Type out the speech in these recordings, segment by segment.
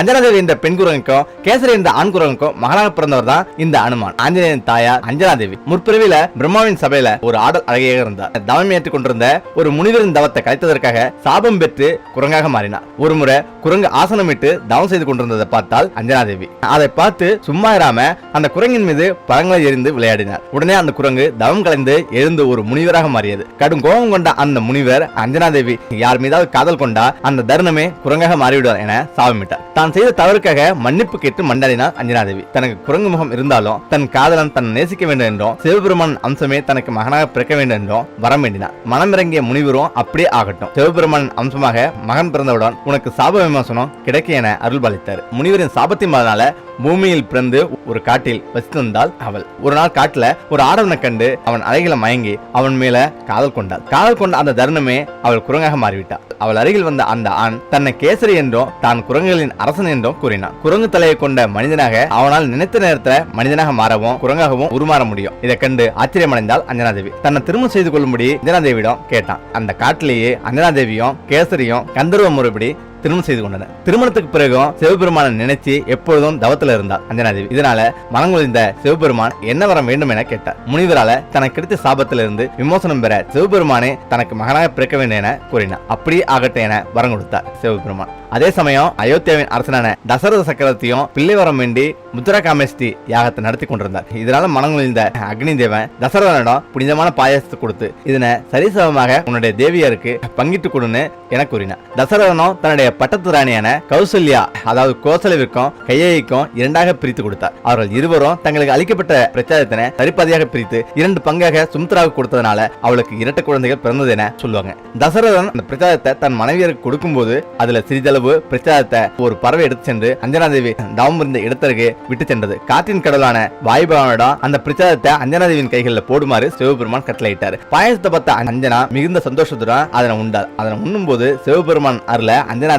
அஞ்சனாதேவி என்ற பெண் குரங்குக்கும் கேசரி என்ற ஆண் குரங்குக்கும் மகனாக பிறந்தவர் தான் இந்த அனுமான். ஆஞ்சநேயன் தாயார் அஞ்சனாதேவி முற்பிறவில பிரம்மாவின் சபையில ஒரு ஆடல் அழகியாக இருந்தார். தவம் ஏற்றுக் கொண்டிருந்த ஒரு முனிவரின் தவத்தை கலைத்ததற்காக சாபம் பெற்று குரங்காக மாறினார். ஒரு முறை குரங்கு ஆசனமிட்டு தவம் செய்து கொண்டிருந்ததை பார்த்தால் அஞ்சனாதேவி அதை பார்த்து சும்மா இராம அந்த குரங்கின் மீது பழங்களை எரிந்து விளையாடினார். உடனே அந்த குரங்கு தவம் கலைந்து எழுந்து ஒரு முனிவராக மாறியது. கடும் கோபம் கொண்ட அந்த முனிவர் அஞ்சனாதேவி யார் மீதாவது காதல் கொண்டா அந்த தருணமே குரங்காக மாறிவிடுவார் என சாபமிட்டார். தான் செய்த தவறுக்காக மன்னிப்பு கேட்டு மண்டாடினார் அஞ்சனாதேவி. தனக்கு குரங்கு முகம் இருந்தாலும் தன் காதலன் தன் நேசிக்க வேண்டும் என்றும் சிவபெருமான் அம்சமே தனக்கு மகனாக பிறக்க வேண்டும் என்றும் வரம் வேண்டினார். மனமிறங்கிய முனிவரும் அப்படியே ஆகட்டும். சிவபெருமான் அம்சமாக மகன் பிறந்தவுடன் உனக்கு சாப விமோசனம் கிடைக்க என அருள்பாலித்தார். முனிவரின் சாபத்தின் பலனால பூமியில் பிறந்து ஒரு காட்டில் வசித்து வந்தால் அவள். ஒரு நாள் காட்டுல ஒரு ஆடவனை கண்டு அவன் அறைகளை மயங்கி அவன் மேல காதல் கொண்டாள். காதல் கொண்ட அந்த தருணமே அவள் குரங்காக மாறிவிட்டாள். அவள் அருகில் வந்த அந்த ஆண் தன்னை கேசரி என்றும் தான் குரங்குகளின் அரசன் என்றும் கூறினான். குரங்கு தலையை கொண்ட மனிதனாக அவனால் நினைத்த நேரத்துல மனிதனாக மாறவும் குரங்காகவும் உருமாற முடியும். இதை கண்டு ஆச்சரியமடைந்தாள் அஞ்சனாதேவி. தன்னை திருமணம் செய்து கொள்ளும்படி அஞ்சனாதேவியிடம் கேட்டான். அந்த காட்டிலேயே அஞ்சனாதேவியும் கேசரியும் கந்தர்வ முறைப்படி திருமணம் செய்து கொண்டனர். திருமணத்துக்கு பிறகும் சிவபெருமானை நினைச்சு எப்பொழுதும் தவத்துல இருந்தார் அஞ்சனாதேவி. இதனால மனங்குழிந்த சிவபெருமான் என்ன வரம் வேண்டும் என கேட்டார். முனிவரால தனக்கு கிடைத்த சாபத்திலிருந்து விமோசனம் பெற சிவபெருமானே தனக்கு மகனாக பிறக்க வேண்டும் என கூறினார். அப்படியே ஆகட்டும் என வரம் கொடுத்தார் சிவபெருமான். அதே சமயம் அயோத்தியாவின் அரசனான தசரத சக்கரவர்த்தியும் பிள்ளை வரம் வேண்டி முத்ரா காமேஷ்டி யாகத்தை நடத்தி கொண்டிருந்தார். இதனால மனங்குழிந்த அக்னி தேவன் தசரதனிடம் புனிதமான பாயாசத்தை கொடுத்து இதனை சரிசமமாக உன்னுடைய தேவியருக்கு பங்கிட்டு கொடுன்னு என கூறினார். தசரதனும் தன்னுடைய பட்டத்து ராணியான கௌசல்யா அதாவது கோசலவிற்கும் கையைக்கும் இரண்டாக பிரித்து கொடுத்தார். அவர்கள் இருவரும் தங்களுக்கு அளிக்கப்பட்ட பிரச்சாரத்தினை சரிபாதியாக பிரித்து இரண்டு பங்காக சுமித்ராவுக்கு கொடுத்ததனால அவளுக்கு இரட்டை குழந்தைகள் பிறந்தது என சொல்லுவாங்க. தசரதன் அந்த பிரச்சாரத்தை தன் மனைவியருக்கு கொடுக்கும்போது அதுல சிறிதளவு பிரச்சாரத்தை ஒரு பறவை எடுத்து சென்று அஞ்சனாதேவி தவம் இருந்த இடத்திற்கு விட்டு சென்றது. காற்றின் கடலான வாயுபவனிடம் அந்த பிரச்சாரத்தை அஞ்சனாதேவியின் கைகளில் போடுமாறு சிவபெருமான் கட்டளையிட்டார். பாயசத்தை பார்த்த அஞ்சனா மிகுந்த சந்தோஷத்துடன் அதனை உண்டார். அதனை உண்ணும்போது சிவபெருமான் அருள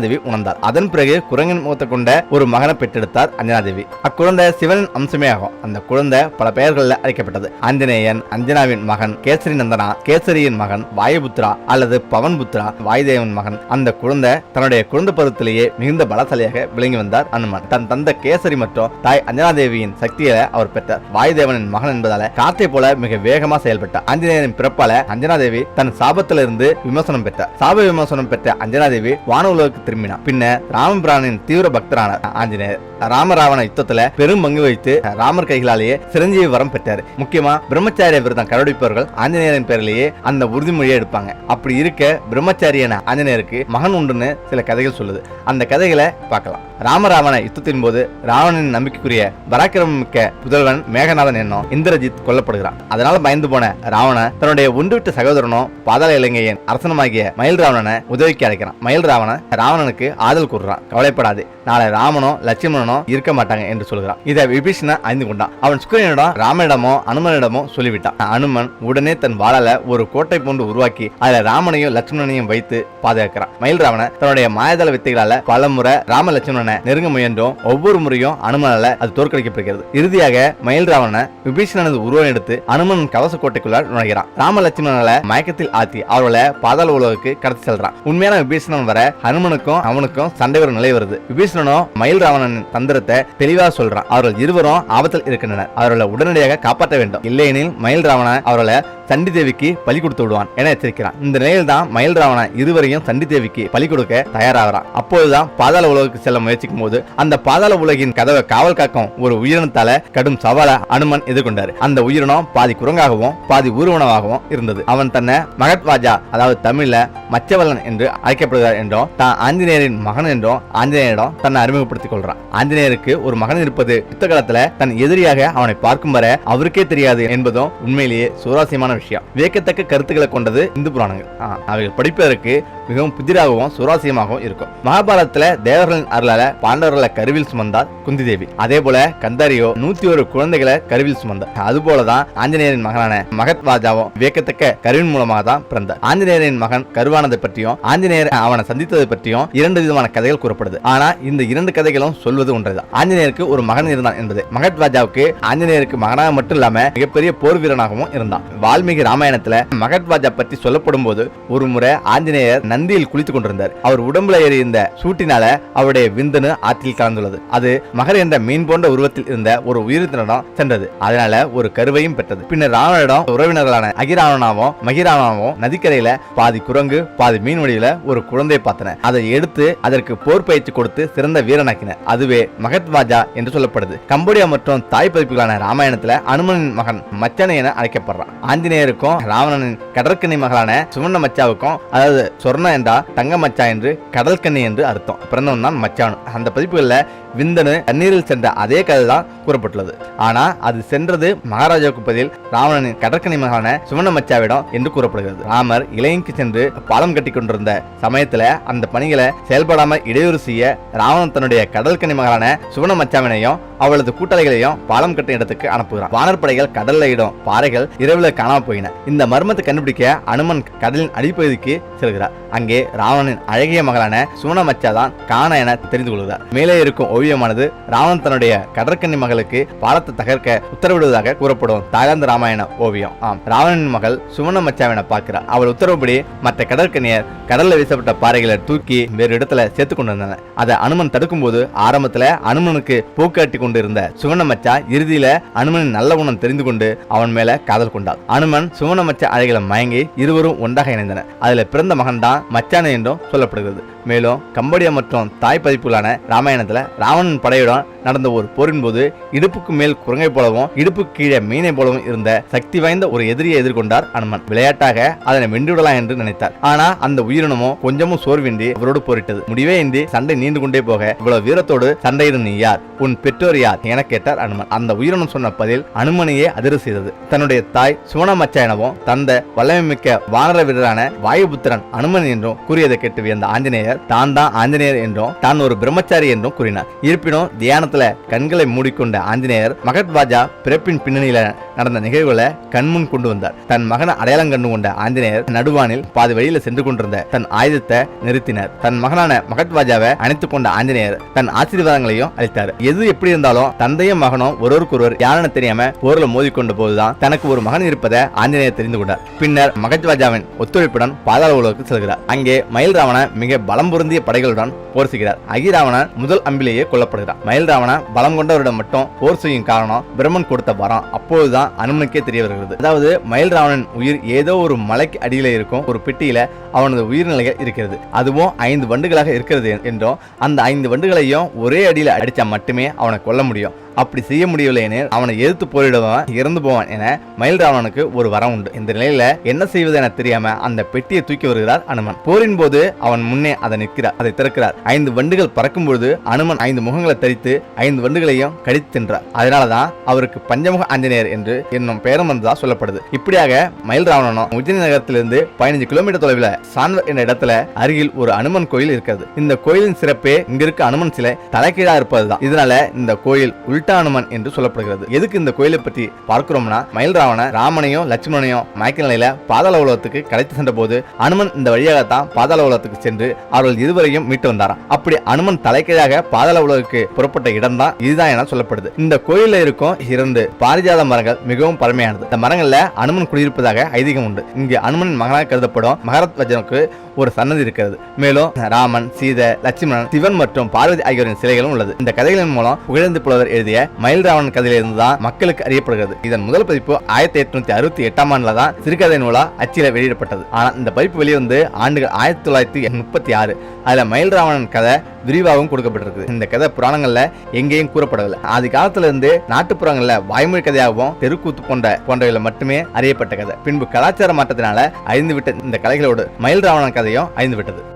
அஞ்சனாதேவி உணர்ந்தார். அதன் பிறகு குரங்கின் முகத்தை கொண்ட ஒரு மகனை பெற்றெடுத்தார் அஞ்சனாதேவி. அக்குழந்தை சிவனின் அம்சமே ஆகும் அந்த குழந்தை பல பெயர்களில் அழைக்கப்பட்டது. ஆஞ்சநேயன் அஞ்சனாவின் மகன் கேசரி நந்தனா கேசரியின் மகன் வாயுபுத்ரா அல்லது பவன் புத்ரா வாயுதேவன் மகன். அந்த குழந்தை தன்னுடைய குழந்தை பருவத்திலேயே மிகுந்த பலசாலியாக விளங்கி வந்தார் அனுமன். தன் தந்த கேசரி மற்றும் தாய் அஞ்சனாதேவியின் சக்தியை அவர் பெற்றார். வாயுதேவனின் மகன் என்பதால காற்றை போல மிக வேகமா செயல்பட்டார். ஆஞ்சநேயரின் பிறப்பால அஞ்சனாதேவி தன் சாபத்திலிருந்து விமர்சனம் பெற்றார். சாப விமர்சனம் பெற்ற அஞ்சனாதேவி வான உலகுக்கு திரும்பினார் பின்னர் ராமபிரானின் தீவிர பக்தரான ஆஞ்சநேயர் ராமராவண யுத்தத்துல பெரும் பங்கு வைத்து ராமர் கைகளாலேயே சிரஞ்சீவி வரம் பெற்றார். முக்கியமா பிரம்மச்சாரிய விரதம் கடைபிடிப்பவர்கள் ஆஞ்சநேயரின் பேரிலேயே அந்த உறுதிமொழியை எடுப்பாங்க. அப்படி இருக்க பிரம்மச்சாரியான ஆஞ்சநேயருக்கு மகன் உண்டுன்னு சில கதைகள் சொல்லுது. அந்த கதைகளை பார்க்கலாம். ராமராவண யுத்தத்தின் போது ராவணனின் நம்பிக்கைக்குரிய பராக்கிரமம் மிக்க புதல்வன் மேகநாதன் என்னும் இந்திரஜித் கொல்லப்படுகிறான். அதனால பயந்து போன ராவண தன்னுடைய ஒன்றுவிட்ட சகோதரனும் பாதாள இலங்கையின் அரசனமாகிய மயில் ராவணனை உதவிக்கு அழைக்கிறான். மயில் ராவணன் ராவணனுக்கு ஆதல் கூறுறான் கவலைப்படாது. நாளை ராமனோ லட்சுமணனோ இருக்க மாட்டாங்க என்று சொல்கிறான். இதை விபீஷணன் அறிந்து கொண்டான். அவன் சுக்கிரனிடம் ராமனிடமோ அனுமனிடமோ சொல்லிவிட்டான். அனுமன் உடனே தன் வாழல ஒரு கோட்டை போன்று உருவாக்கி அதுல ராமனையும் லட்சுமணனையும் வைத்து பாதுகாக்கிறான். மயில் ராவணன் தன்னுடைய மாயதள வித்தைகளால பல முறை ராம லட்சுமணனை நெருங்க முயன்றும். ஒவ்வொரு முறையும் அனுமனால அது தோற்கடிக்கப்படுகிறது. இறுதியாக மயில் ராவணனை விபீஷணனது உருவம் எடுத்து அனுமன் கவச கோட்டைக்குள்ளார் நுழைகிறான். ராம லட்சுமணனால மயக்கத்தில் ஆத்தி அவர்களை பாதாள உலகுக்கு கடத்தி செல்றான். உண்மையான விபீஷணன் வர ஹனுமனுக்கும் அவனுக்கும் சண்டை வரும் நிலை வருது. கிருஷ்ணனும் மயில் ராவணன் தந்திரத்தை தெளிவா சொல்றான். அவர்கள் இருவரும் ஆபத்தில் இருக்கின்றனர். அவர்களை உடனடியாக காப்பாற்ற வேண்டும். இல்லையெனில் மயில் ராவணன் அவர்களை சண்டி தேவிக்கு பலி கொடுத்து விடுவான் என எச்சரிக்கிறான். இந்த நிலையில் தான் மயில் ராவணன் இருவரையும் சண்டி தேவிக்கு பலி கொடுக்க தயாராகிறான். அப்போதுதான் பாதாள உலகுக்கு செல்ல முயற்சிக்கும் போது அந்த பாதாள உலகின் கதவை காவல் காக்கும் ஒரு உயிரினத்தால கடும் சவாலை அனுமன் எதிர்கொண்டாரு. அந்த உயிரினம் பாதி குரங்காகவும் பாதி ஊர்வனமாகவும் இருந்தது. அவன் தன்னை மகத்வாஜா அதாவது தமிழ்ல மச்சவல்லன் என்று அழைக்கப்படுகிறார் என்றும் தான் ஆஞ்சநேயரின் மகன் என்றும் ஆஞ்சநேயரிடம் தன்னை அறிமுகப்படுத்திக் கொள்றான் ஆஞ்சநேயருக்கு ஒரு மகன் இருப்பது யுத்த காலத்துல தன் எதிரியாக அவனை பார்க்கும் வர அவருக்கே தெரியாது என்பதும் உண்மையிலேயே சுவாரஸ்யமான விஷயம். வியக்கத்தக்க கருத்துக்களை கொண்டது இந்து புராணங்கள். அவைகள் படிப்பதற்கு மிகவும் புதிராகவும் சுவாரஸ்யமாகவும் இருக்கும். மகாபாரதத்துல தேவர்களின் அருளால பாண்டவர்களை கருவில் சுமந்தார் குந்தி தேவி அதே போல கந்தாரியோ நூத்தி ஒரு குழந்தைகளை கருவில் சுமந்தார். அது போலதான் ஆஞ்சநேயரின் மகனான மகத் ராஜாவும் வியக்கத்தக்க கருவின் மூலமாக தான் பிறந்தார். ஆஞ்சநேயரின் மகன் கருவானதை பற்றியும் ஆஞ்சநேயர் அவனை சந்தித்ததை பற்றியும் பற்றியும் இரண்டு விதமான கதைகள் கூறப்படுது. ஆனா இந்த இரண்டு கதைகளும் சொல்வது ஒன்றுதான். ஆஞ்சநேயருக்கு ஒரு மகன் இருந்தான் என்பது. மகத்வாஜாவுக்கு ஆஞ்சநேயருக்கு மகனாக மட்டும் இல்லாம மிகப்பெரிய போர் வீரனாகவும் இருந்தான். வால்மீகி ராமாயணத்துல மகத்வாஜா பற்றி சொல்லப்படும் போது ஒரு முறை ஆஞ்சநேயர் நந்தியில் குளித்துக் கொண்டிருந்தார். அவர் உடம்புல எறிந்த சூட்டினால அவருடைய விந்தனு ஆற்றில் கலந்துள்ளது. அது மகர் என்ற மீன் போன்ற உருவத்தில் இருந்த ஒரு உயிரினத்திடம் சென்றது. அதனால ஒரு கருவையும் பெற்றது. பின்னர் ராவணனிடம் உறவினர்களான அகிராவணாவும் மகிராவனாவும் நதிக்கரையில பாதி குரங்கு பாதி மீன் வழியில ஒரு குழந்தையை பார்த்தன. அதை எடுத்து அதற்கு போர் பயிற்சி கொடுத்து சிறந்த வீரனாக்கினர் அதுவே மகத்வாஜா என்று சொல்லப்படுது. கம்போடியா மற்றும் தாய் பதிப்புகளான ராமாயணத்துல அனுமனின் மகன் மச்சனை என அழைக்கப்படுறான். ஆஞ்சநேயருக்கும் ராவணனின் கடற்கன்னி மகளான சுவர்ண மச்சாவுக்கும் அதாவது சொர்ண என்றா தங்க மச்சா என்று கடற்கன்னி என்று அர்த்தம். பிறந்தவன் தான் மச்சானு. அந்த பதிப்புகளில் விந்தனு தண்ணீரில் சென்ற அதே கதை தான் கூறப்பட்டுள்ளது. ஆனா அது சென்றது மகாராஜாவுக்கு பதில் ராவணனின் கடற்கனி மகான சுவர்ணமச்சாவிடம் என்று கூறப்படுகிறது. ராமர் இலங்கைக்கு சென்று பாலம் கட்டி கொண்டிருந்த சமயத்துல அந்த பணிகளை செயல்படாமல் இடையூறு செய்ய ராவணன் தன்னுடைய கடற்கனி மகளான சுவர்ணமச்சாவினையும் அவளது கூட்டாளிகளையும் பாலம் கட்டும் இடத்துக்கு அனுப்புகிறான். வானர்படைகள் கடல்ல இடும் பாறைகள் இரவுல காணாம போயின. இந்த மர்மத்தை கண்டுபிடிக்க அனுமன் கடலின் அடிப்பகுதிக்கு செல்கிறார். அங்கே ராவணனின் அழகிய மகளான சுவனமச்சா தான் காண என தெரிந்து கொள்கிறார். மேலே இருக்கும் ஓவியமானது ராவணன் தன்னுடைய கடற்கன்னி மகளுக்கு பாலத்தை தகர்க்க உத்தரவிடுவதாக கூறப்படும் தாகாந்த ராமாயண ஓவியம். ஆம் ராவணனின் மகள் சுவனமச்சாவினை பார்க்கிறார். அவள் உத்தரவுப்படி மற்ற கடற்கனியர் கடல்ல வீசப்பட்ட பாறைகளை தூக்கி வேறு இடத்துல சேர்த்து கொண்டு வந்தனர் அதை அனுமன் தடுக்கும் போது ஆரம்பத்துல அனுமனுக்கு போக்காட்டி கொண்டிருந்த சுவனமச்சா இறுதியில அனுமனின் நல்ல குணம் தெரிந்து கொண்டு அவன் மேல காதல் கொண்டாள். அனுமன் சுவனமச்சா அழகில மயங்கி இருவரும் ஒன்றாக இணைந்தனர். அதுல பிறந்த மகன் தான் மச்சானை என்றும் சொல்லப்படுகிறது. மேலும் கம்போடியா மற்றும் தாய் பதிப்புகளான ராமாயணத்துல ராவணன் படையுடன் நடந்த ஒரு போரின் போது இடுப்புக்கு மேல் குரங்கை போலவும் இடுப்புக்கு கீழே மீனை போலவும் இருந்த சக்தி வாய்ந்த ஒரு எதிரியை எதிர்கொண்டார் அனுமன். விளையாட்டாக அதனை வென்றுவிடலாம் என்று நினைத்தார். ஆனா அந்த உயிரினமோ கொஞ்சமும் சோர்வின்றி அவரோடு போரிட்டது. முடிவே இன்றி சண்டை நீண்டு கொண்டே போக இவ்வளவு வீரத்தோடு சண்டையிடும் நீ யார்? உன் பெற்றோர் யார்? என கேட்டார் அனுமன். அந்த உயிரினம் சொன்ன பதில் அனுமனையே அதிர செய்தது. தன்னுடைய தாய் சுவனமச்சா எனவும் தந்த வல்லமை மிக்க வானர வீரரான வாயுபுத்திரன் அனுமன் என்றும் கூறியதை கேட்டு வியந்த ஆஞ்சநேயர் தான் தான் ஆஞ்சநேயர் என்றும் தான் ஒரு பிரம்மச்சாரி என்றும் கூறினார். இருப்பினும் தியானத்துல கண்களை மூடிக்கொண்ட ஆஞ்சநேயர் மகத்வாஜா பிறப்பின் பின்னணியில நடந்த நிகழ்வுகளை கண்முன் கொண்டு வந்தார். தன் மகனை அடையாளம் கண்டு கொண்ட ஆஞ்சநேயர் நடுவானில் பாதி வழியில சென்று கொண்டிருந்த தன் ஆயுதத்தை நிறுத்தினர். தன் மகனான மகத்வாஜாவை அணைத்துக் கொண்ட ஆஞ்சநேயர் தன் ஆசீர்வாதங்களையும் அளித்தார். எது எப்படி இருந்தாலும் தந்தையும் மகனும் ஒருவருக்கொருவர் யாருன்னு தெரியாம போர்ல மோதிக்கொண்ட போதுதான் தனக்கு ஒரு மகன் இருப்பதை ஆஞ்சநேயர் தெரிந்து கொண்டார். பின்னர் மகத்வாஜாவின் ஒத்துழைப்புடன் பாதாள உலகத்துக்கு செல்கிறார். அங்கே மயில் ராவணன் மிக பலம் பொருந்திய படைகளுடன் போர் செய்கிறார். அகிராவணன் முதல் அம்பிலேயே கொல்லப்படுகிறார் மயில்ராவணன் பலம் கொண்டவரிடம் மட்டும் போர் செய்யும் காரணம் பிரம்மன் கொடுத்த வரம். அப்போதுதான் அனுமனுக்கே தெரிய வருகிறது. அதாவது மயில் ராவணன் உயிர் ஏதோ ஒரு மலைக்கு அடியில இருக்கும் ஒரு பெட்டியில அவனது உயிர்நிலைகள் இருக்கிறது. அதுவும் ஐந்து வண்டுகளாக இருக்கிறது என்றும் அந்த ஐந்து வண்டுகளையும் ஒரே அடியில் அடிச்சா மட்டுமே அவனை கொல்ல முடியும். அப்படி செய்ய முடியவில்லை அவனை எதிர்த்து போரிடுவான் இறந்து போவான் என மயில் ராவணனுக்கு ஒரு வரம் உண்டு. இந்த நிலையில என்ன செய்வது என தெரியாம அந்த பெட்டியை தூக்கி வருகிறார் அனுமன். போரின் போது அவன் முன்னே அதை நிற்கிறார் அதை திறக்கிறார். ஐந்து வண்டுகள் பறக்கும் பொழுது அனுமன் ஐந்து முகங்களை தரித்து ஐந்து வண்டுகளையும் கடித்து தின்றார். அதனாலதான் அவருக்கு பஞ்சமுக ஆஞ்சநேயர் என்று என்னும் பெயரும் வந்ததா சொல்லப்படுது. இப்படியாக மயில் ராவணனும் உஜ்ஜினி நகரத்திலிருந்து பதினஞ்சு கிலோமீட்டர் தொலைவில் சான்வர் என்ற இடத்துல அருகில் ஒரு அனுமன் கோயில் இருக்கிறது. இந்த கோயிலின் சிறப்பே இங்கிருக்க அனுமன் சிலை தலைகீழா இருப்பதுதான். இதனால இந்த கோயில் உள் அனுமன் என்று சொல்லப்படுகிறது. எதுக்கு இந்த கோயிலை பற்றி பார்க்கிறோம்னா மயில் ராவண ராமனையும் லட்சுமணனையும் மயக்க நிலையில பாதாள உலகத்துக்கு கலைத்து சென்ற போது அனுமன் இந்த வழியாகத்தான் பாதாள உலகத்துக்கு சென்று அவர்கள் இருவரையும் மீட்டு வந்தாராம். அப்படி அனுமன் தலைக்கீழாக பாதாள உலகுக்கு புறப்பட்ட இடம்தான் இதுதான் என சொல்லப்படுது. இந்த கோயிலில் இருக்கும் இரண்டு பாரிஜாத மரங்கள் மிகவும் பழமையானது. இந்த மரங்கள்ல அனுமன் குடியிருப்பதாக ஐதீகம் உண்டு. இங்கு அனுமனின் மகனாக கருதப்படும் மகரத்வஜனுக்கு ஒரு சன்னதி இருக்கிறது. மேலும் ராமன் சீதை லட்சுமணன் சிவன் மற்றும் பார்வதி ஆகியோரின் சிலைகளும் உள்ளது. இந்த கதைகளின் மூலம் புகழேந்து புலவர் எழுதிய மயில் ராவணன் கதையிலிருந்து தான் மக்களுக்கு அறியப்படுகிறது. இதன் முதல் பதிப்பு ஆயிரத்தி எட்நூத்தி அறுபத்தி எட்டாம் ஆண்டுல தான் சிறுகதை நூலா அச்சில வெளியிடப்பட்டது. ஆனால் இந்த பதிப்பு வெளிவந்து ஆண்டுகள் ஆயிரத்தி தொள்ளாயிரத்தி முப்பத்தி ஆறு. அதுல மயில் ராவணன் கதை விரிவாகவும் கொடுக்கப்பட்டிருக்கு இந்த கதை புராணங்கள்ல எங்கேயும் கூறப்படவில்லை. ஆதி காலத்துல இருந்து நாட்டுப்புறங்கள்ல வாய்மொழி கதையாகவும் தெருக்கூத்து போன்ற போன்றவைகளை மட்டுமே அறியப்பட்ட கதை. பின்பு கலாச்சார மாற்றத்தினால அழிந்து விட்ட இந்த கலைகளோடு மயில் ராவணன் கதையும் அழிந்து விட்டது